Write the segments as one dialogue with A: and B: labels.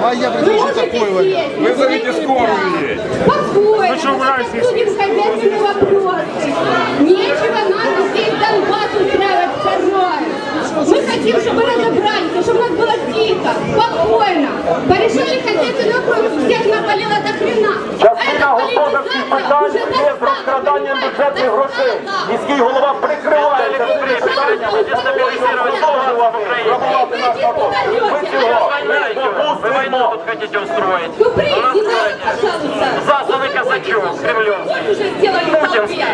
A: Да, я
B: Вы
A: предвижу
B: можете
A: такой вариант.
B: сесть,
C: Вызовите
B: можете
C: скорую
B: сесть.
C: ей.
B: Спокойно,
C: что,
B: мы
C: врач
B: сейчас обсудим хозяйственные вопросы. Нечего нам здесь Донбасс устраивать второе. Мы хотим, чтобы разобрались, чтобы у нас было тихо, спокойно. Порешали хозяйственный вопрос, у всех наболело до хрена.
D: Частина господарських питань є з розкраданням бюджетних грошей. Міський голова прикривається цими питаннями і продовжувати грабувати
E: Вы войну
D: допустимо.
E: тут хотите устроить?
B: Дубрей,
E: У нас
B: не надо,
E: строите.
B: пожалуйста.
E: Засланный казачок Кремлем.
B: Вот уже сделали в толпе.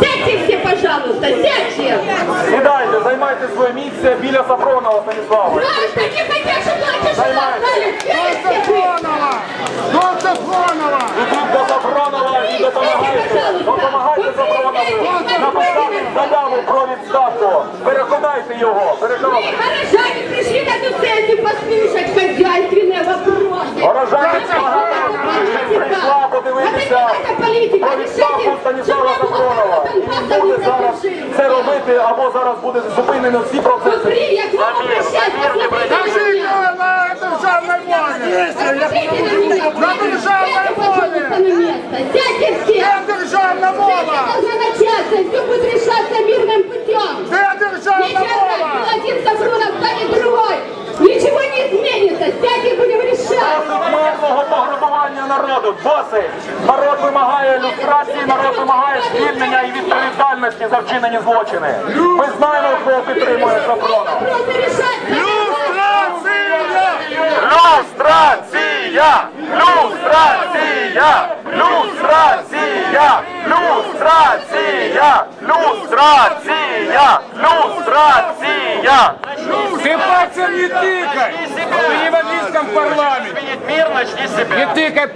B: Сядьте все, пожалуйста, сядьте.
D: Сідайте, займайте своє місце біля Сафронова Станіслава.
B: Знаешь, такие хотят, чтобы наши жена знали. Сядьте вы.
A: До Сафронова!
D: Ідіть до Сафронова і допомагайте. Допомагайте Сафронову. Написати заяву про відставку. Переконайте його.
B: Мы,
D: Переконайте.
B: горожане, пришли на эту сессию послушать
D: Подивитися про відставку Станіслава Сафронова. І він буде зараз це робити, або зараз буде зупинено всі процеси.
B: Посмотрите на
A: Скажи
B: мові!
A: на державной мове!
B: Посмотрите на меня.
A: На державной
B: Сядьте,
A: мове!
B: пожалуйста, на место. Сядьте все.
A: Де державна мова?
B: Должна начаться, и все будет решаться мирным путем.
A: Де державна
B: Ничего,
A: мова?
B: один Сафронов станет другой. Ничего не изменится. Сядьте, будем решать.
D: Досить мирного пограбування народу. Досить. Народ вимагає люстрації, народ вимагає звільнення і відповідальності за вчинені злочини. Ми знаємо, хто підтримує Сафронов.
B: Вопросы решать.
A: Люстрація!
D: Люстрація! Люстрація! Люстрація! Люстрація! Люстрація! Люстрація!
C: Ты пальцем не тыкай! Ты не в английском парламенте!
E: Изменить мир, начни с себя.
C: Не тыкай